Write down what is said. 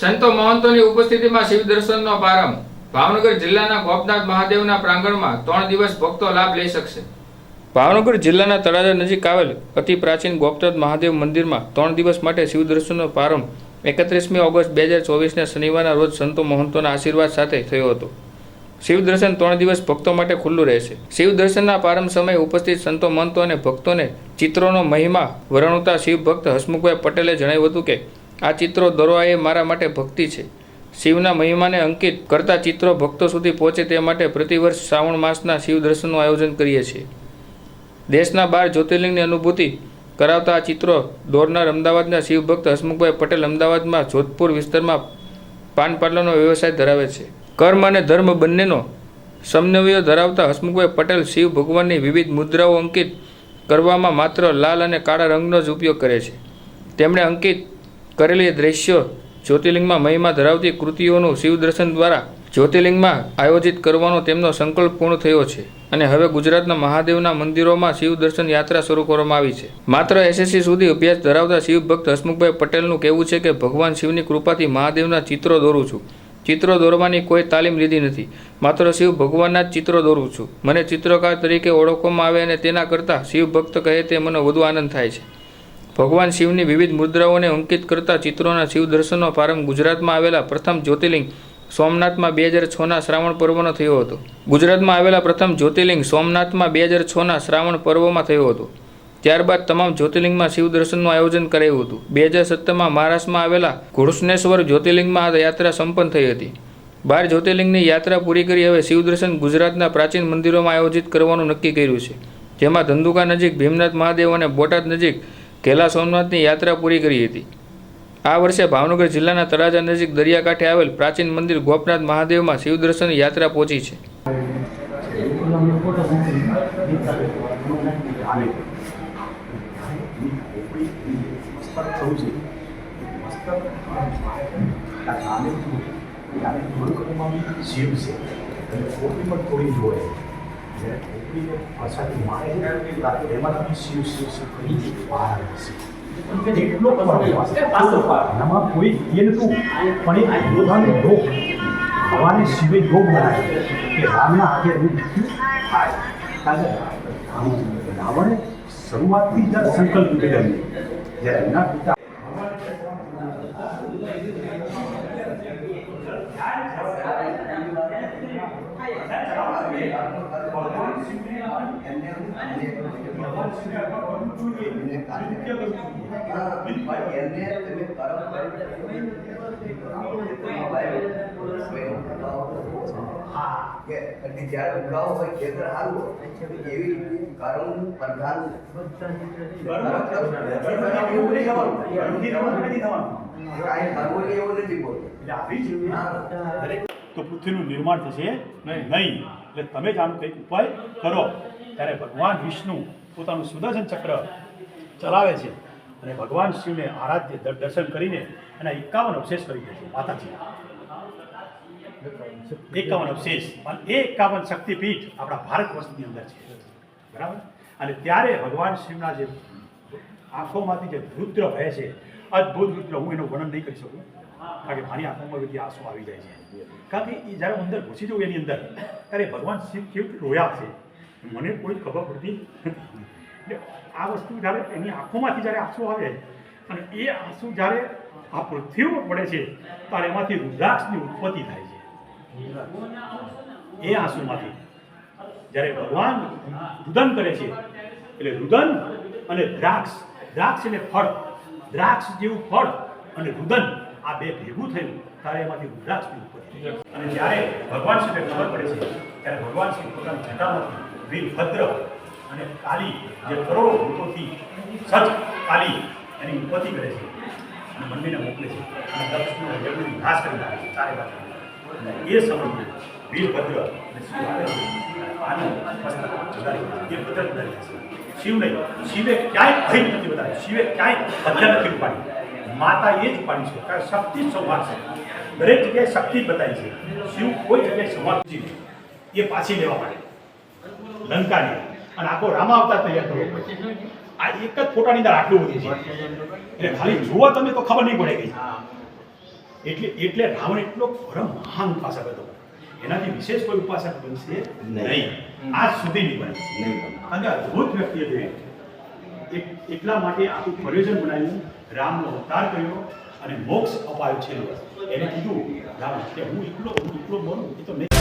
સંતો મહંતોની ઉપસ્થિતિમાં શિવ દર્શનનો પ્રારંભ. ભાવનગર જિલ્લાના ગોપનાથ મહાદેવના પ્રાંગણમાં ત્રણ દિવસ ભક્તો લાભ લઈ શકશે. ભાવનગર જિલ્લાના તળાજા નજીક આવેલ અતિ પ્રાચીન ગોપનાથ મહાદેવ મંદિરમાં ત્રણ દિવસ માટે શિવ દર્શનનો પ્રારંભ એકત્રીસમી ઓગસ્ટ બે હજાર ચોવીસના શનિવારના રોજ સંતો મહંતોના આશીર્વાદ સાથે થયો હતો. શિવ દર્શન ત્રણ દિવસ ભક્તો માટે ખુલ્લું રહેશે. શિવ દર્શનના પ્રારંભ સમયે ઉપસ્થિત સંતો મહંતો અને ભક્તોને ચિત્રોનો મહિમા વર્ણવતા શિવ ભક્ત હસમુખભાઈ પટેલે જણાવ્યું હતું કે આ ચિત્રો દોરવા એ મારા માટે ભક્તિ છે. શિવના મહિમાને અંકિત કરતા ચિત્રો ભક્તો સુધી પહોંચે તે માટે પ્રતિવર્ષ શ્રાવણ માસના શિવ દર્શનનું આયોજન કરીએ છીએ. દેશના બાર જ્યોતિર્લિંગની અનુભૂતિ કરાવતા આ ચિત્રો દોરનાર અમદાવાદના શિવ ભક્ત હસમુખભાઈ પટેલ અમદાવાદમાં જોધપુર વિસ્તારમાં પાન પાર્લરનો વ્યવસાય ધરાવે છે. કર્મ અને ધર્મ બંનેનો સમન્વય ધરાવતા હસમુખભાઈ પટેલ શિવ ભગવાનની વિવિધ મુદ્રાઓ અંકિત કરવામાં માત્ર લાલ અને કાળા રંગનો જ ઉપયોગ કરે છે. તેમણે અંકિત કરેલી દ્રશ્યો જ્યોતિર્લિંગમાં મહિમા ધરાવતી કૃતિઓનું શિવ દર્શન દ્વારા જ્યોતિર્લિંગમાં આયોજિત કરવાનો તેમનો સંકલ્પ પૂર્ણ થયો છે. અને હવે ગુજરાતના મહાદેવના મંદિરોમાં શિવ દર્શન યાત્રા શરૂ કરવામાં આવી છે. માત્ર એસએસસી સુધી અભ્યાસ ધરાવતા શિવ ભક્ત હસમુખભાઈ પટેલનું કહેવું છે કે ભગવાન શિવની કૃપાથી મહાદેવના ચિત્રો દોરું છું. ચિત્રો દોરવાની કોઈ તાલીમ લીધી નથી. માત્ર શિવ ભગવાનના જ ચિત્રો દોરું છું. મને ચિત્રકાર તરીકે ઓળખવામાં આવે અને તેના કરતાં શિવ ભક્ત કહે તે મને વધુ આનંદ થાય છે. ભગવાન શિવની વિવિધ મુદ્રાઓને અંકિત કરતા ચિત્રોના શિવ દર્શનનો પ્રારંભ ગુજરાતમાં આવેલા પ્રથમ જ્યોતિર્લિંગ સોમનાથમાં બે હજાર છના શ્રાવણ પર્વનો થયો હતો. ગુજરાતમાં આવેલા પ્રથમ જ્યોતિર્લિંગ સોમનાથમાં બે હજાર છના શ્રાવણ પર્વમાં થયો હતો. ત્યારબાદ તમામ જ્યોતિર્લિંગમાં શિવ દર્શનનું આયોજન કરાયું હતું. બે હજાર સત્તરમાં મહારાષ્ટ્રમાં આવેલા ઘોષણેશ્વર જ્યોતિર્લિંગમાં આ યાત્રા સંપન્ન થઈ હતી. બાર જ્યોતિર્લિંગની યાત્રા પૂરી કરી હવે શિવ દર્શન ગુજરાતના પ્રાચીન મંદિરોમાં આયોજિત કરવાનું નક્કી કર્યું છે. જેમાં ધંધુકા નજીક ભીમનાથ મહાદેવ અને બોટાદ નજીક ઘેલા સોમનાથની યાત્રા પૂરી કરી હતી. આ વર્ષે ભાવનગર જિલ્લાના તળાજા નજીક દરિયાકાંઠે આવેલ પ્રાચીન મંદિર ગોપનાથ મહાદેવમાં શિવ દર્શન યાત્રા પહોંચી છે. શિવ છે. અને ખોપડી પણ થોડી જોડે અને ખોપડીને પાછળથી મારે એમાંથી શિવ શિવ શિવ કરી બહાર આવે છે એટલો કોઈ એ નતું પણ એ યોધાનો યોગ ભગવાને શિવે યોગ બનાવ્યો કે રામના હાથે રાવણે શરૂઆતથી જ સંકલ્પ કર્યો જ્યારે એના પિતા જ્યારે ઉગાવ હોય ખેતર સારું એવી રીતે કરવું પ્રધાન એવું નથી બોલતું એટલે આવી જ દરેક તો પૃથ્વીનું નિર્માણ થશે? નહીં. એટલે તમે જ આનો કંઈક ઉપાય કરો. ત્યારે ભગવાન વિષ્ણુ પોતાનું સુદર્શન ચક્ર ચલાવે છે અને ભગવાન શિવને આરાધ્ય દર્શન કરીને એના એકાવન અવશેષ કરી દે છે માતાજી. એકાવન અવશેષ. અને એ એકાવન શક્તિપીઠ આપણા ભારત વર્ષની અંદર છે. બરાબર? અને ત્યારે ભગવાન શિવના જે આંખોમાંથી જે રુદ્ર વહે છે, અદ્ભુત રુદ્ર, હું એનું વર્ણન નહીં કરી શકું. કારણ કે મારી આંખોમાં બધી આંસુ આવી જાય છે. કારણ કે એ જ્યારે અંદર ઘૂસી જવું એની અંદર, ત્યારે ભગવાન શિવ કેવું રોયા છે, મને કોઈ ખબર પડતી. એટલે આ વસ્તુ જ્યારે એની આંખોમાંથી જ્યારે આંસુ આવે, અને એ આંસુ જ્યારે આ પૃથ્વી ઉપર પડે છે, ત્યારે એમાંથી રુદ્રાક્ષની ઉત્પત્તિ થાય છે. એ આંસુમાંથી. જ્યારે ભગવાન રુદન કરે છે, એટલે રુદન અને દ્રાક્ષ દ્રાક્ષ એટલે ફળ દ્રાક્ષ જેવું ફળ અને રુદન આ બે ભેગું થયું, ત્યારે એમાંથી રુદ્રાક્ષની ઉત્પત્તિ. અને જ્યારે ભગવાન શિવને ખબર પડે છે, ત્યારે ભગવાન શિવ પોતાની જટામાંથી વીરભદ્ર અને કાલી જે કરોડો ભૂતોથી સજ્જ કાલી એની ઉત્પત્તિ કરે છે અને મંદિરને મોકલે છે અને દક્ષનો યજ્ઞનો નાશ કરી નાખે છે ચારે બાજુ એ સમયે વીરભદ્ર અને શિવ આવે છે આનું મસ્તક જગાડી વીરભદ્ર જગાડી છે શિવ ક્યાંય ભય નથી બતાવ્યું શિવે ક્યાંય હત્યા નથી ઉપાડી માતા એ જ ઉપાડી છે. કારણ શક્તિ સંવાદ છે. દરેક જગ્યાએ શક્તિ બતાવી છે. શિવ કોઈ જગ્યાએ સંવાદ નથી એ પાછી લેવા માટે. લંકાની. અને આખો રામાવતાર તૈયાર કરવો આ એક જ ફોટાની અંદર આટલું બધું છે. એટલે ખાલી જુઓ તમે તો ખબર નહીં પડે ગઈ એટલે એટલે રાવણ એટલો પરમ મહાન ઉપાસક હતો. એનાથી વિશેષ કોઈ ઉપાસક બનશે નહીં. આજ સુધી નહીં બને. નહીં કારણ કે અદ્ભુત વ્યક્તિ હતું એટલા માટે આખું પ્રયોજન બનાવ્યું. રામનો અવતાર કર્યો અને મોક્ષ અપાયો છે એને કીધું રામ કે હું એકલો હું એકલો બોલું એ તો નહીં